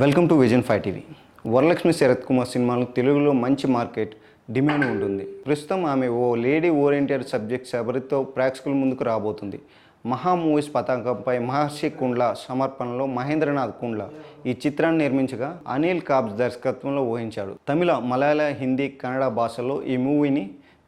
Welcome to vision five TV. Varalakshmi Sarath Kumar సినిమాలు తెలుగులో మంచి మార్కెట్ డిమాండ్ ఉంటుంది. ప్రస్తుతం ఆమె ఓ లేడీ ఓరియంటెడ్ సబ్జెక్ట్ శబరితో ప్రేక్షకుల ముందుకు రాబోతుంది. మహా మూవీస్ పతాకంపై మహర్షి కుండ్ల సమర్పణలో మహేంద్రనాథ్ కుండ్ల ఈ చిత్రాన్ని నిర్మించగా అనిల్ కాబ్స్ దర్శకత్వంలో ఊహించాడు తమిళ మలయాళ హిందీ కన్నడ భాషల్లో ఈ మూవీని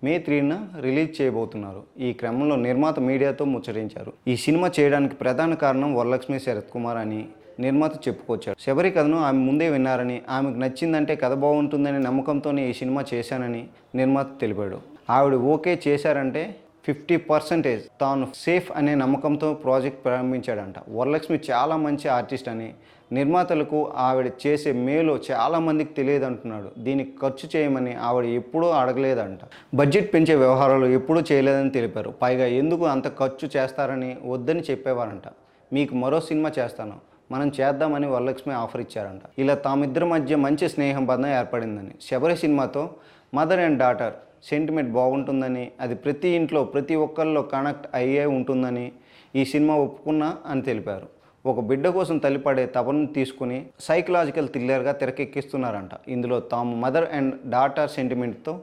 మే త్రీన రిలీజ్ చేయబోతున్నారు. ఈ క్రమంలో నిర్మాత మీడియాతో ముచ్చరించారు ఈ సినిమా చేయడానికి ప్రధాన కారణం వరలక్ష్మి శరత్ కుమార్ అని నిర్మాత చెప్పుకొచ్చాడు. శబరి కథను ఆమె ముందే విన్నారని ఆమెకు నచ్చిందంటే కథ బాగుంటుందనే నమ్మకంతోనే ఈ సినిమా చేశానని నిర్మాత తెలిపాడు. ఆవిడ ఓకే చేశారంటే ఫిఫ్టీ పర్సెంటేజ్ తాను సేఫ్ అనే నమ్మకంతో ప్రాజెక్ట్ ప్రారంభించాడంట. వరలక్ష్మి చాలా మంచి ఆర్టిస్ట్ అని నిర్మాతలకు ఆవిడ చేసే మేలు చాలామందికి తెలియదు అంటున్నాడు దీనికి ఖర్చు చేయమని ఆవిడ ఎప్పుడూ అడగలేదంట. బడ్జెట్ పెంచే వ్యవహారాలు ఎప్పుడూ చేయలేదని తెలిపారు. పైగా ఎందుకు అంత ఖర్చు చేస్తారని వద్దని చెప్పేవారంట. మీకు మరో సినిమా చేస్తాను. మనం చేద్దామని వరలక్ష్మి ఆఫర్ ఇచ్చారంట. ఇలా తామిద్దరి మధ్య మంచి స్నేహం బంధం ఏర్పడిందని. శబరి సినిమాతో మదర్ అండ్ డాటర్ సెంటిమెంట్ బాగుంటుందని అది ప్రతి ఇంట్లో ప్రతి ఒక్కరిలో కనెక్ట్ అయ్యే ఉంటుందని ఈ సినిమా ఒప్పుకున్నా అని తెలిపారు. ఒక బిడ్డ కోసం తల్లిపడే తపను తీసుకుని సైకలాజికల్ థ్రిల్లర్గా తెరకెక్కిస్తున్నారంట. ఇందులో తాము మదర్ అండ్ డాటర్ సెంటిమెంట్తో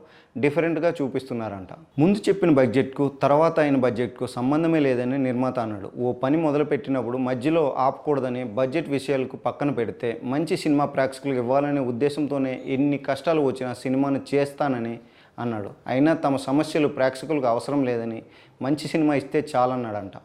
డిఫరెంట్గా చూపిస్తున్నారంట. ముందు చెప్పిన బడ్జెట్కు తర్వాత అయిన బడ్జెట్కు సంబంధమే లేదని నిర్మాత అన్నాడు. ఓ పని మొదలుపెట్టినప్పుడు మధ్యలో ఆపకూడదని బడ్జెట్ విషయాలకు పక్కన పెడితే మంచి సినిమా ప్రేక్షకులకు ఇవ్వాలనే ఉద్దేశంతోనే ఎన్ని కష్టాలు వచ్చినా సినిమాను చేస్తానని అన్నాడు. అయినా తమ సమస్యలు ప్రేక్షకులకు అవసరం లేదని మంచి సినిమా ఇస్తే చాలన్నాడంట.